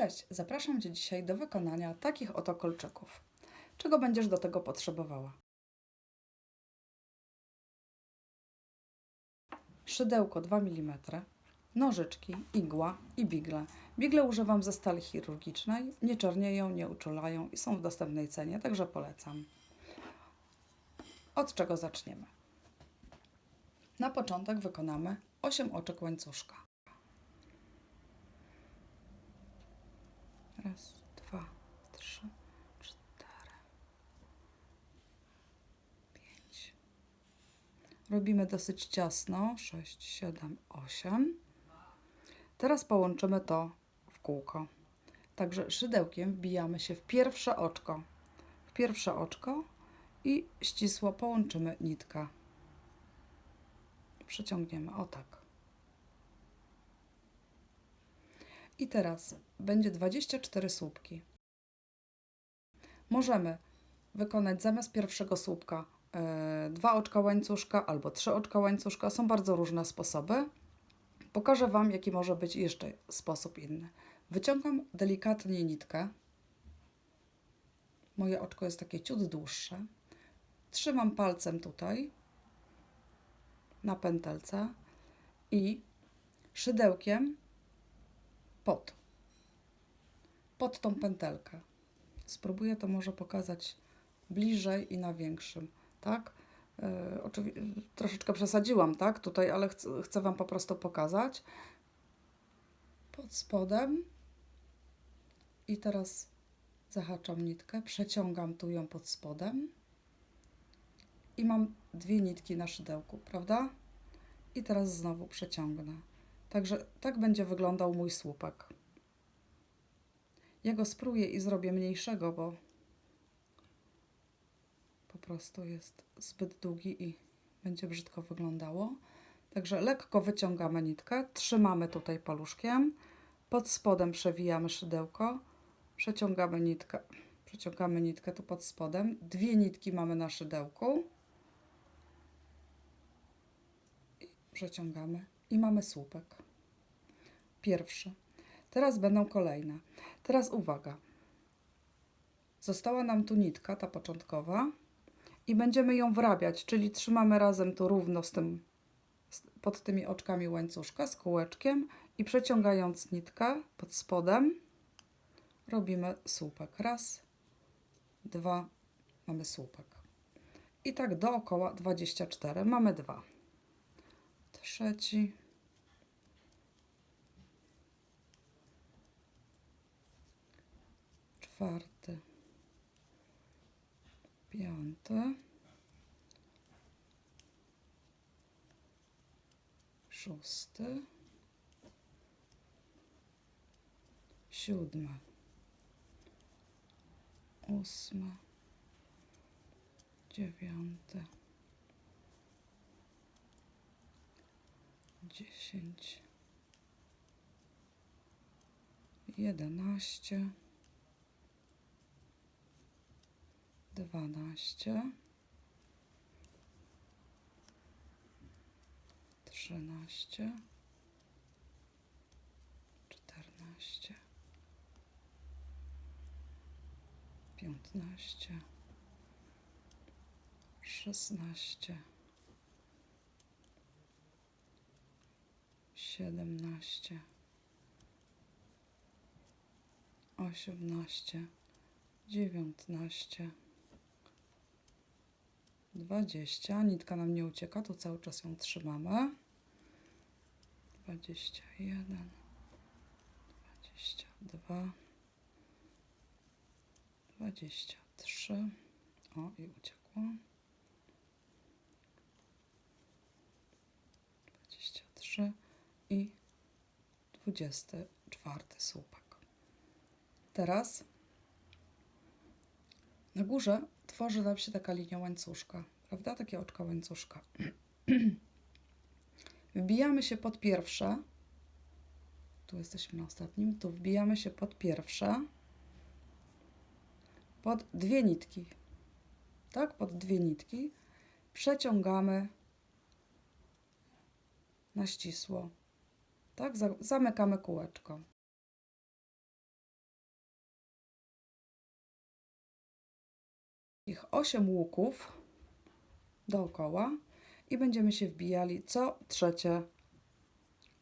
Cześć, zapraszam Cię dzisiaj do wykonania takich oto kolczyków. Czego będziesz do tego potrzebowała? Szydełko 2 mm, nożyczki, igła i bigle. Bigle używam ze stali chirurgicznej, nie czernieją, nie uczulają i są w dostępnej cenie, także polecam. Od czego zaczniemy? Na początek wykonamy 8 oczek łańcuszka. Raz, dwa, trzy, cztery, pięć. Robimy dosyć ciasno. Sześć, siedem, osiem. Teraz połączymy to w kółko. Także szydełkiem wbijamy się w pierwsze oczko. W pierwsze oczko i ścisło połączymy nitkę. Przeciągniemy o tak. I teraz będzie 24 słupki. Możemy wykonać zamiast pierwszego słupka e, dwa oczka łańcuszka albo trzy oczka łańcuszka. Są bardzo różne sposoby. Pokażę Wam, jaki może być jeszcze sposób inny. Wyciągam delikatnie nitkę. Moje oczko jest takie ciut dłuższe. Trzymam palcem tutaj na pętelce i szydełkiem pod, pod tą pętelkę. Spróbuję to może pokazać bliżej i na większym, tak? Yy, oczywiście troszeczkę przesadziłam, tak? Tutaj, ale chcę, chcę Wam po prostu pokazać. Pod spodem i teraz zahaczam nitkę, przeciągam tu ją pod spodem i mam dwie nitki na szydełku, prawda? I teraz znowu przeciągnę. Także tak będzie wyglądał mój słupek. Ja go i zrobię mniejszego, bo po prostu jest zbyt długi i będzie brzydko wyglądało. Także lekko wyciągamy nitkę, trzymamy tutaj paluszkiem, pod spodem przewijamy szydełko, przeciągamy nitkę, przeciągamy nitkę tu pod spodem, dwie nitki mamy na szydełku i przeciągamy i mamy słupek. Pierwszy. Teraz będą kolejne. Teraz uwaga. Została nam tu nitka, ta początkowa, i będziemy ją wrabiać, czyli trzymamy razem tu równo z tym, pod tymi oczkami łańcuszka, z kółeczkiem i przeciągając nitkę pod spodem, robimy słupek. Raz, dwa, mamy słupek. I tak dookoła 24. Mamy dwa. Trzeci. czwarty, piąty, szósty, siódmy, ósmy, dziewiąty, dziesięć, jedenaście. dwanaście, trzynaście, czternaście, piętnaście, szesnaście, siedemnaście, osiemnaście, dziewiętnaście. 20. Nitka nam nie ucieka, to cały czas ją trzymamy. 21, 22, 23. O, i uciekło. 23 i 24 słupek. Teraz na górze tworzy nam się taka linia łańcuszka, prawda? Takie oczka łańcuszka. Wbijamy się pod pierwsze. Tu jesteśmy na ostatnim. Tu wbijamy się pod pierwsze. Pod dwie nitki. Tak? Pod dwie nitki. Przeciągamy na ścisło tak? Zamykamy kółeczko. Ich 8 łuków dookoła i będziemy się wbijali co trzecie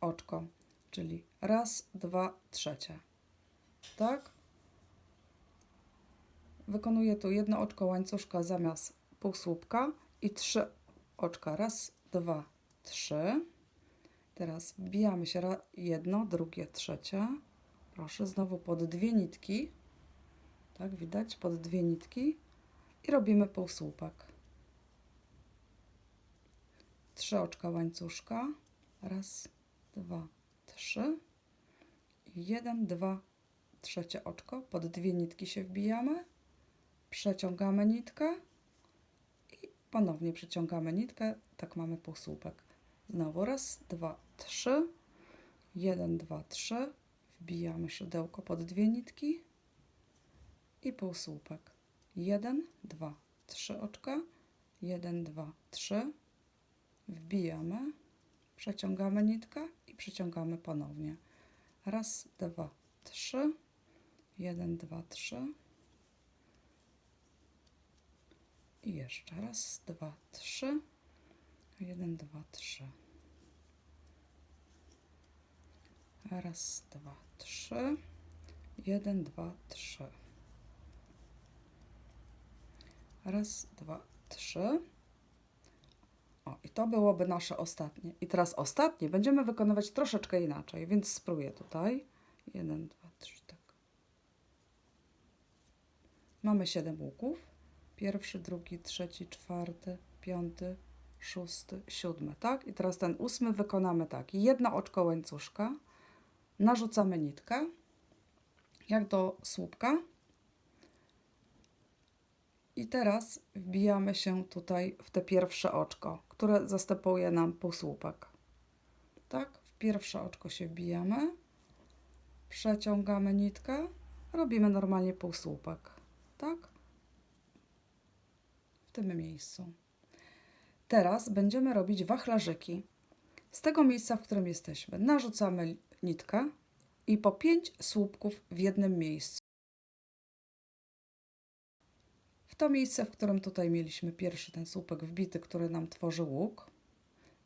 oczko, czyli raz, dwa, trzecie. Tak? Wykonuję tu jedno oczko łańcuszka zamiast półsłupka i trzy oczka. Raz, dwa, trzy. Teraz wbijamy się jedno, drugie, trzecie. Proszę, znowu pod dwie nitki. Tak, widać, pod dwie nitki. I robimy półsłupek. Trzy oczka łańcuszka. Raz, dwa, trzy. Jeden, dwa, trzecie oczko. Pod dwie nitki się wbijamy. Przeciągamy nitkę. I ponownie przeciągamy nitkę. Tak mamy półsłupek. Znowu raz, dwa, trzy. Jeden, dwa, trzy. Wbijamy szydełko pod dwie nitki i półsłupek. Jeden, dwa, trzy oczka. Jeden, dwa, trzy. Wbijamy, przeciągamy nitkę i przeciągamy ponownie. Raz, dwa, trzy. Jeden, dwa, trzy. I jeszcze raz, dwa, trzy. Jeden, dwa, trzy. Raz, dwa, trzy. Jeden, dwa, trzy. Raz, dwa, trzy. O, i to byłoby nasze ostatnie. I teraz ostatnie będziemy wykonywać troszeczkę inaczej, więc spróbuję tutaj. Jeden, dwa, trzy, tak. Mamy siedem łuków. Pierwszy, drugi, trzeci, czwarty, piąty, szósty, siódmy, tak? I teraz ten ósmy wykonamy tak. Jedno oczko łańcuszka, narzucamy nitkę, jak do słupka. I teraz wbijamy się tutaj w te pierwsze oczko, które zastępuje nam półsłupek. Tak? W pierwsze oczko się wbijamy, przeciągamy nitkę, robimy normalnie półsłupek. Tak? W tym miejscu. Teraz będziemy robić wachlarzyki. Z tego miejsca, w którym jesteśmy, narzucamy nitkę i po 5 słupków w jednym miejscu. W to miejsce, w którym tutaj mieliśmy pierwszy ten słupek wbity, który nam tworzy łuk,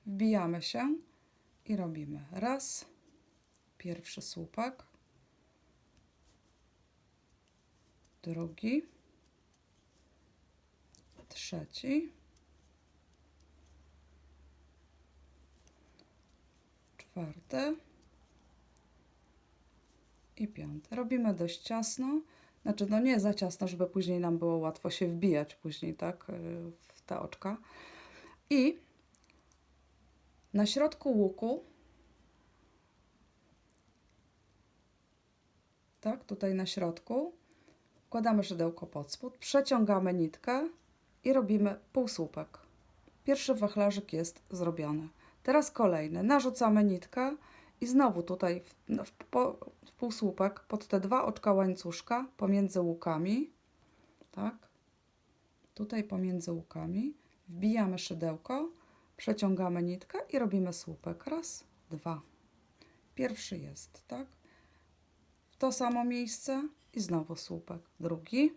wbijamy się i robimy raz, pierwszy słupek, drugi, trzeci, czwarty i piąty. Robimy dość ciasno, znaczy no nie za ciasno, żeby później nam było łatwo się wbijać później, tak, y, w te oczka. I na środku łuku, tak, tutaj na środku, wkładamy szydełko pod spód, przeciągamy nitkę i robimy półsłupek. Pierwszy wachlarzyk jest zrobiony. Teraz kolejny. Narzucamy nitkę i znowu tutaj w, no, w, po, w półsłupek pod te dwa oczka łańcuszka pomiędzy łukami, tak, tutaj pomiędzy łukami, wbijamy szydełko, przeciągamy nitkę i robimy słupek. Raz, dwa. Pierwszy jest, tak, w to samo miejsce i znowu słupek. Drugi,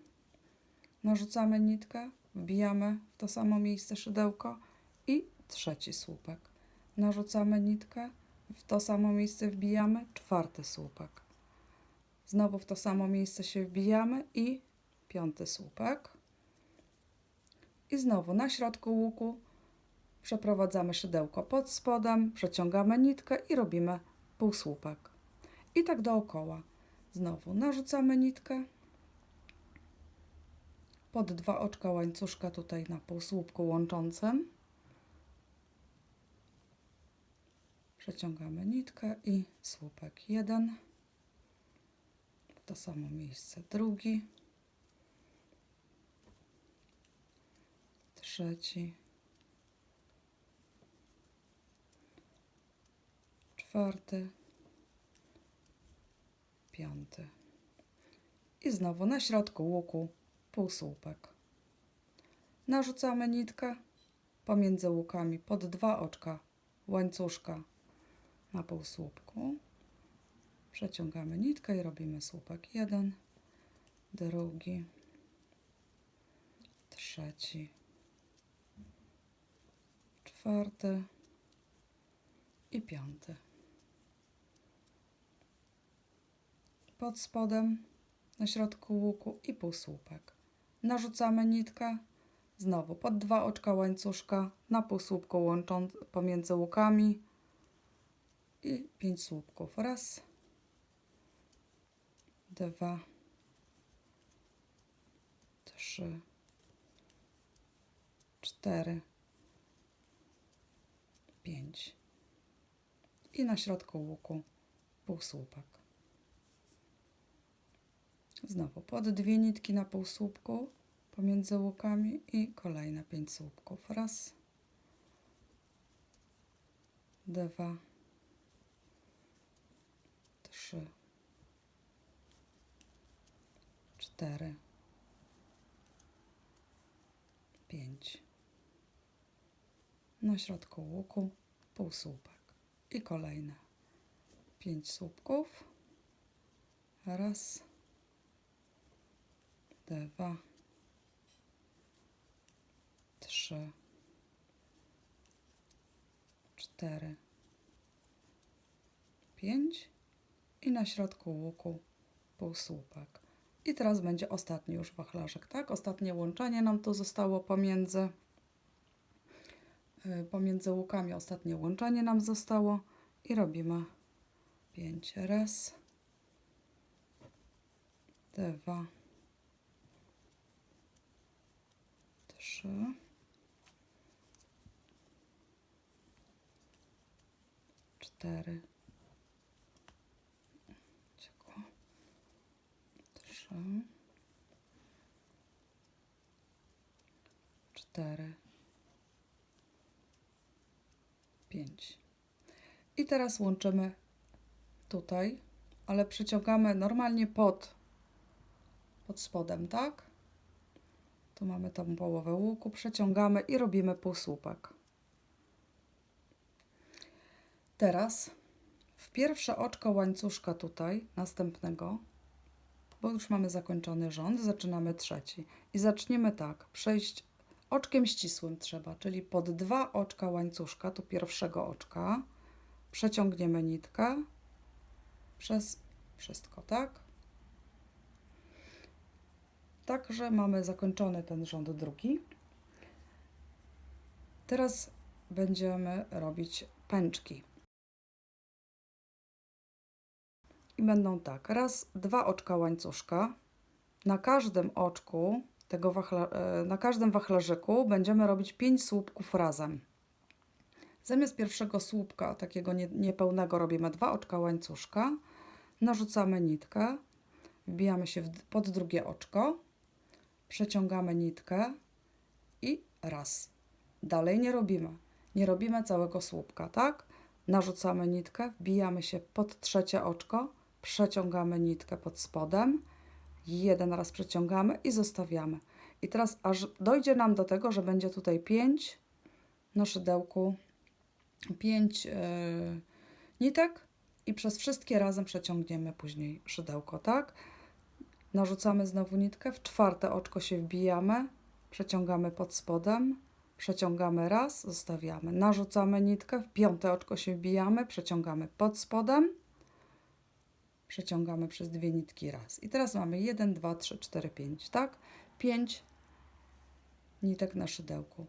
narzucamy nitkę, wbijamy w to samo miejsce szydełko i trzeci słupek. Narzucamy nitkę, w to samo miejsce wbijamy, czwarty słupek. Znowu w to samo miejsce się wbijamy i piąty słupek. I znowu na środku łuku przeprowadzamy szydełko pod spodem, przeciągamy nitkę i robimy półsłupek. I tak dookoła. Znowu narzucamy nitkę pod dwa oczka łańcuszka tutaj na półsłupku łączącym. Przeciągamy nitkę i słupek jeden. W to samo miejsce drugi. Trzeci. Czwarty. Piąty. I znowu na środku łuku półsłupek. Narzucamy nitkę pomiędzy łukami pod dwa oczka łańcuszka na półsłupku. Przeciągamy nitkę i robimy słupek jeden, drugi, trzeci. czwarty i piąty. Pod spodem na środku łuku i półsłupek. Narzucamy nitkę, znowu pod dwa oczka łańcuszka na półsłupku łącząc pomiędzy łukami i pięć słupków. Raz, dwa, trzy, cztery, pięć. I na środku łuku półsłupek. Znowu pod dwie nitki na półsłupku pomiędzy łukami i kolejne pięć słupków. Raz, dwa, trzy, cztery, pięć. Na środku łuku półsłupek i kolejne pięć słupków. Raz, dwa, trzy, cztery, pięć i na środku łuku półsłupek. I teraz będzie ostatni już wachlarzyk, tak? Ostatnie łączenie nam tu zostało pomiędzy y, pomiędzy łukami ostatnie łączenie nam zostało i robimy 5 raz 2 3 4 trzy, cztery, pięć. I teraz łączymy tutaj, ale przeciągamy normalnie pod, pod spodem, tak? Tu mamy tą połowę łuku, przeciągamy i robimy półsłupek. Teraz w pierwsze oczko łańcuszka tutaj, następnego, bo już mamy zakończony rząd, zaczynamy trzeci. I zaczniemy tak, przejść oczkiem ścisłym trzeba, czyli pod dwa oczka łańcuszka, tu pierwszego oczka, przeciągniemy nitkę przez wszystko, tak? Także mamy zakończony ten rząd drugi. Teraz będziemy robić pęczki. I będą tak, raz, dwa oczka łańcuszka. Na każdym oczku tego wachla, e, na każdym wachlarzyku będziemy robić 5 słupków razem. Zamiast pierwszego słupka, takiego nie, niepełnego, robimy dwa oczka łańcuszka, narzucamy nitkę, wbijamy się w, pod drugie oczko, przeciągamy nitkę i raz. Dalej nie robimy. Nie robimy całego słupka, tak? Narzucamy nitkę, wbijamy się pod trzecie oczko, przeciągamy nitkę pod spodem, jeden raz przeciągamy i zostawiamy. I teraz aż dojdzie nam do tego, że będzie tutaj 5 na szydełku, 5 yy, nitek i przez wszystkie razem przeciągniemy później szydełko, tak? Narzucamy znowu nitkę, w czwarte oczko się wbijamy, przeciągamy pod spodem, przeciągamy raz, zostawiamy. Narzucamy nitkę, w piąte oczko się wbijamy, przeciągamy pod spodem, przeciągamy przez dwie nitki raz. I teraz mamy 1, 2, 3, 4, 5, tak? 5 nitek na szydełku.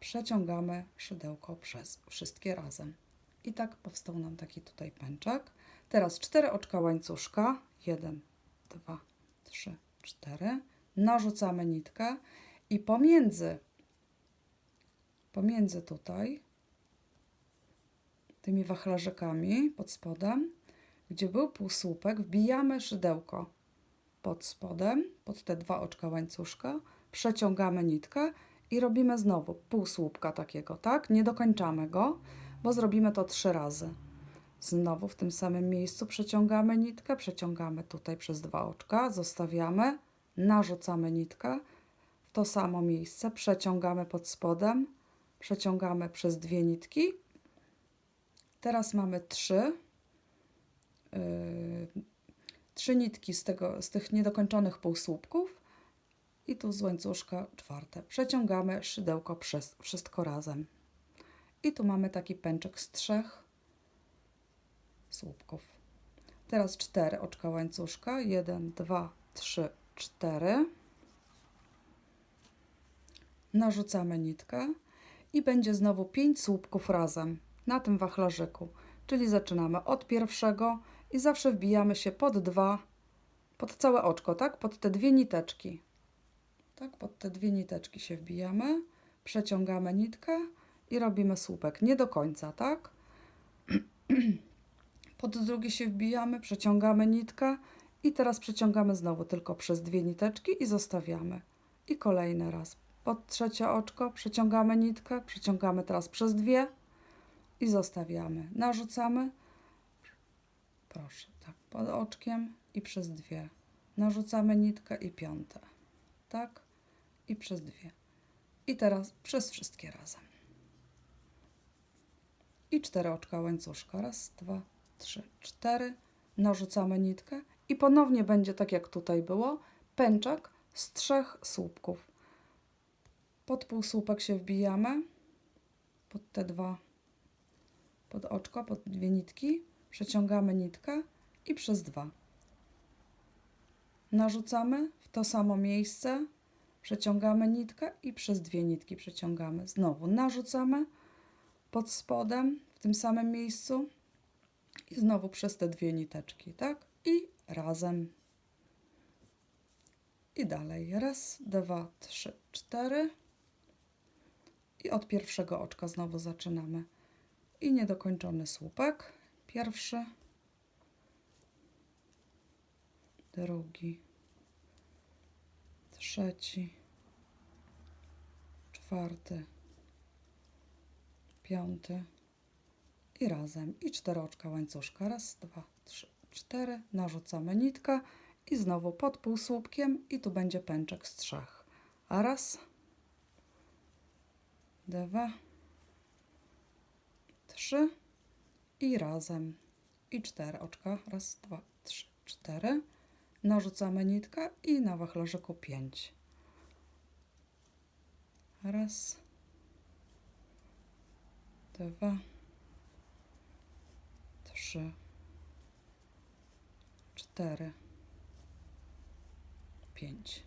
Przeciągamy szydełko przez wszystkie razem. I tak powstał nam taki tutaj pęczek. Teraz cztery oczka łańcuszka. 1, 2, 3, 4. Narzucamy nitkę i pomiędzy pomiędzy tutaj tymi wachlarzykami pod spodem, gdzie był półsłupek, wbijamy szydełko pod spodem, pod te dwa oczka łańcuszka, przeciągamy nitkę i robimy znowu półsłupka takiego, tak? Nie dokończamy go, bo zrobimy to trzy razy. Znowu w tym samym miejscu przeciągamy nitkę, przeciągamy tutaj przez dwa oczka, zostawiamy, narzucamy nitkę w to samo miejsce, przeciągamy pod spodem, przeciągamy przez dwie nitki. Teraz mamy trzy, trzy nitki z, tego, z tych niedokończonych półsłupków i tu z łańcuszka czwarte. Przeciągamy szydełko przez wszystko razem. I tu mamy taki pęczek z trzech słupków. Teraz cztery oczka łańcuszka. Jeden, dwa, trzy, cztery. Narzucamy nitkę i będzie znowu pięć słupków razem na tym wachlarzyku. Czyli zaczynamy od pierwszego i zawsze wbijamy się pod dwa, pod całe oczko, tak? Pod te dwie niteczki. Tak, pod te dwie niteczki się wbijamy, przeciągamy nitkę i robimy słupek. Nie do końca, tak? Pod drugi się wbijamy, przeciągamy nitkę i teraz przeciągamy znowu tylko przez dwie niteczki i zostawiamy. I kolejny raz. Pod trzecie oczko przeciągamy nitkę, przeciągamy teraz przez dwie i zostawiamy. Narzucamy, proszę, tak, pod oczkiem i przez dwie. Narzucamy nitkę i piąte, tak, i przez dwie. I teraz przez wszystkie razem. I cztery oczka łańcuszka. Raz, dwa, trzy, cztery. Narzucamy nitkę i ponownie będzie tak jak tutaj było, pęczak z trzech słupków. Pod półsłupek się wbijamy, pod te dwa, pod oczko, pod dwie nitki, przeciągamy nitkę i przez dwa. Narzucamy w to samo miejsce, przeciągamy nitkę i przez dwie nitki przeciągamy. Znowu narzucamy pod spodem w tym samym miejscu i znowu przez te dwie niteczki, tak? I razem. I dalej. Raz, dwa, trzy, cztery. I od pierwszego oczka znowu zaczynamy. I niedokończony słupek. Pierwszy. Drugi. Trzeci. Czwarty. Piąty. I razem. I cztery oczka łańcuszka. Raz, dwa, trzy, cztery. Narzucamy nitkę. I znowu pod półsłupkiem. I tu będzie pęczek z trzech. A raz dwa, trzy i razem. I cztery oczka. Raz, dwa, trzy, cztery. Narzucamy nitkę i na wachlarzyku pięć. Raz, dwa, trzy, cztery, pięć.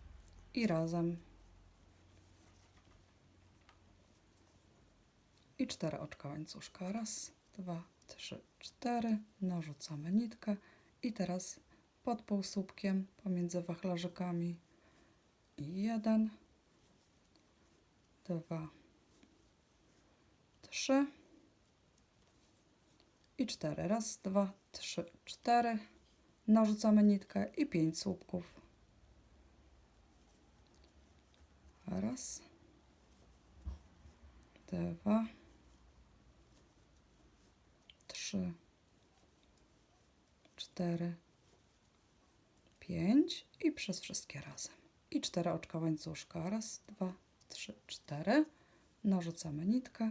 I razem. i cztery oczka łańcuszka. Raz, dwa, trzy, cztery. Narzucamy nitkę i teraz pod półsłupkiem pomiędzy wachlarzykami jeden, dwa, trzy i cztery. Raz, dwa, trzy, cztery. Narzucamy nitkę i pięć słupków. Raz, dwa, trzy, cztery, pięć i przez wszystkie razem. I cztery oczka łańcuszka. Raz, dwa, trzy, cztery. Narzucamy nitkę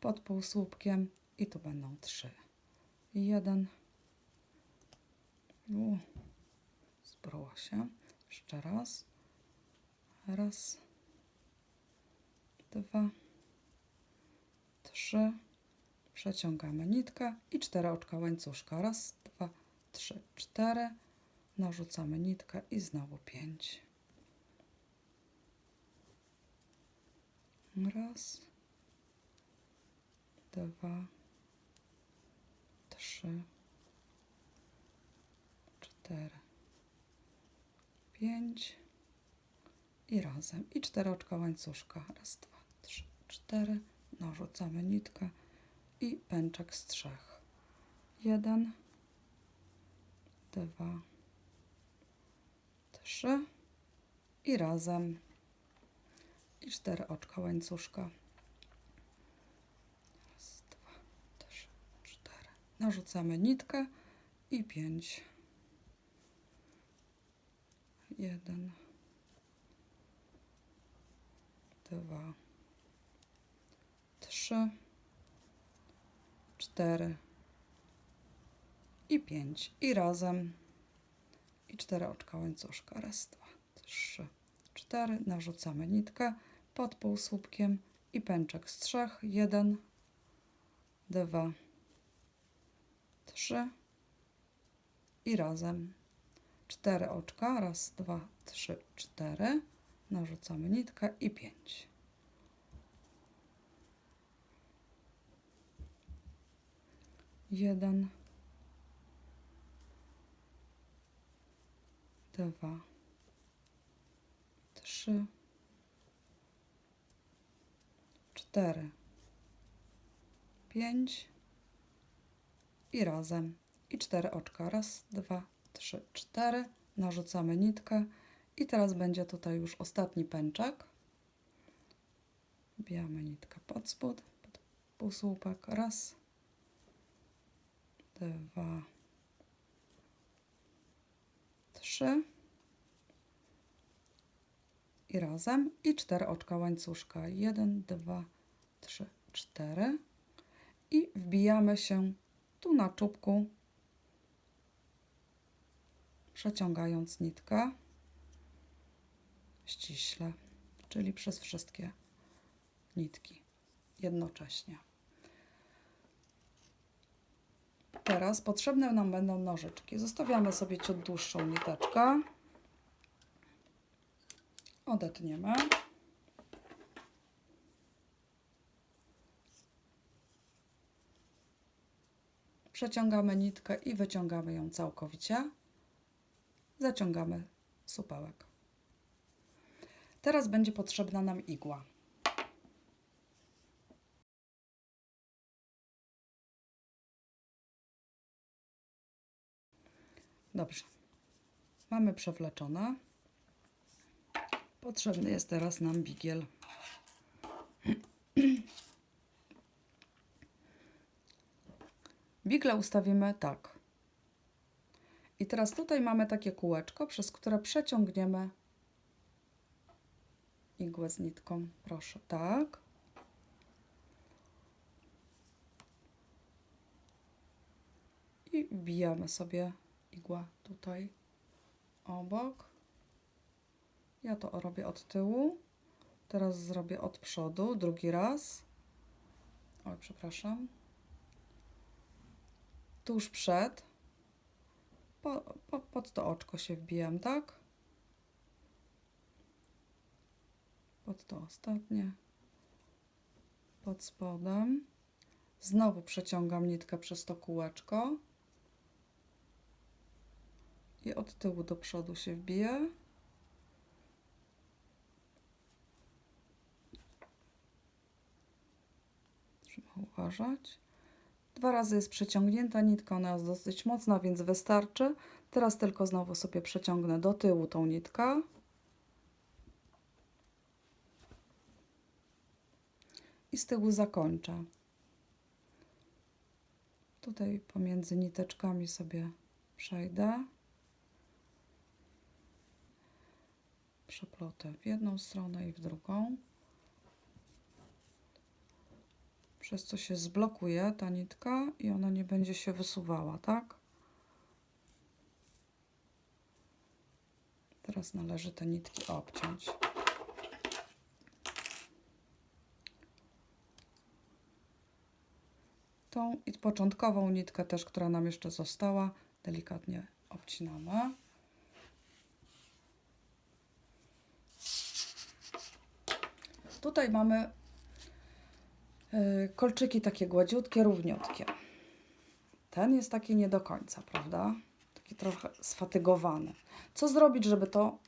pod półsłupkiem i tu będą trzy. Jeden. U, zbroła się. Jeszcze raz. Raz, dwa, trzy przeciągamy nitkę i cztery oczka łańcuszka. Raz, dwa, trzy, cztery. Narzucamy nitkę i znowu pięć. Raz, dwa, trzy, cztery, pięć i razem. I cztery oczka łańcuszka. Raz, dwa, trzy, cztery. Narzucamy nitkę i pęczek z trzech. Jeden, dwa, trzy i razem. I cztery oczka łańcuszka. Raz, dwa, trzy, cztery. Narzucamy nitkę i pięć. Jeden, dwa, trzy cztery i pięć i razem i cztery oczka łańcuszka. Raz, dwa, trzy, cztery. Narzucamy nitkę pod półsłupkiem i pęczek z trzech. Jeden, dwa, trzy i razem cztery oczka. Raz, dwa, trzy, cztery. Narzucamy nitkę i pięć. Jeden, dwa, trzy, cztery, pięć i razem. I cztery oczka. Raz, dwa, trzy, cztery. Narzucamy nitkę. I teraz będzie tutaj już ostatni pęczek. Wbijamy nitkę pod spód, pod półsłupek. Raz, dwa, trzy i razem i cztery oczka łańcuszka. Jeden, dwa, trzy, cztery i wbijamy się tu na czubku, przeciągając nitkę ściśle, czyli przez wszystkie nitki jednocześnie. Teraz potrzebne nam będą nożyczki. Zostawiamy sobie ciut dłuższą niteczkę. Odetniemy. Przeciągamy nitkę i wyciągamy ją całkowicie. Zaciągamy supełek. Teraz będzie potrzebna nam igła. Dobrze. Mamy przewleczone. Potrzebny jest teraz nam bigiel. Bigle ustawimy tak. I teraz tutaj mamy takie kółeczko, przez które przeciągniemy igłę z nitką. Proszę, tak. I wbijamy sobie igła tutaj obok. Ja to robię od tyłu. Teraz zrobię od przodu, drugi raz. Oj, przepraszam. Tuż przed. Po, po, pod to oczko się wbijam, tak? Pod to ostatnie. Pod spodem. Znowu przeciągam nitkę przez to kółeczko. I od tyłu do przodu się wbije. Trzeba uważać. Dwa razy jest przeciągnięta nitka, ona jest dosyć mocna, więc wystarczy. Teraz tylko znowu sobie przeciągnę do tyłu tą nitkę. I z tyłu zakończę. Tutaj pomiędzy niteczkami sobie przejdę. Przeplotę w jedną stronę i w drugą. Przez co się zblokuje ta nitka i ona nie będzie się wysuwała, tak? Teraz należy te nitki obciąć. Tą i początkową nitkę też, która nam jeszcze została, delikatnie obcinamy. Tutaj mamy y, kolczyki takie gładziutkie, równiutkie. Ten jest taki nie do końca, prawda? Taki trochę sfatygowany. Co zrobić, żeby to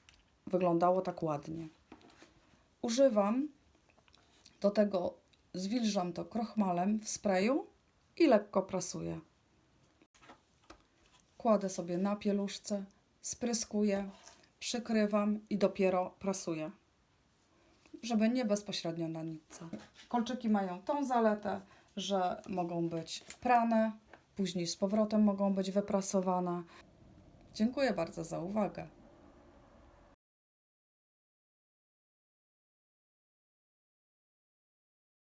wyglądało tak ładnie? Używam do tego, zwilżam to krochmalem w sprayu i lekko prasuję. Kładę sobie na pieluszce, spryskuję, przykrywam i dopiero prasuję żeby nie bezpośrednio na nitce. Kolczyki mają tą zaletę, że mogą być prane, później z powrotem mogą być wyprasowane. Dziękuję bardzo za uwagę.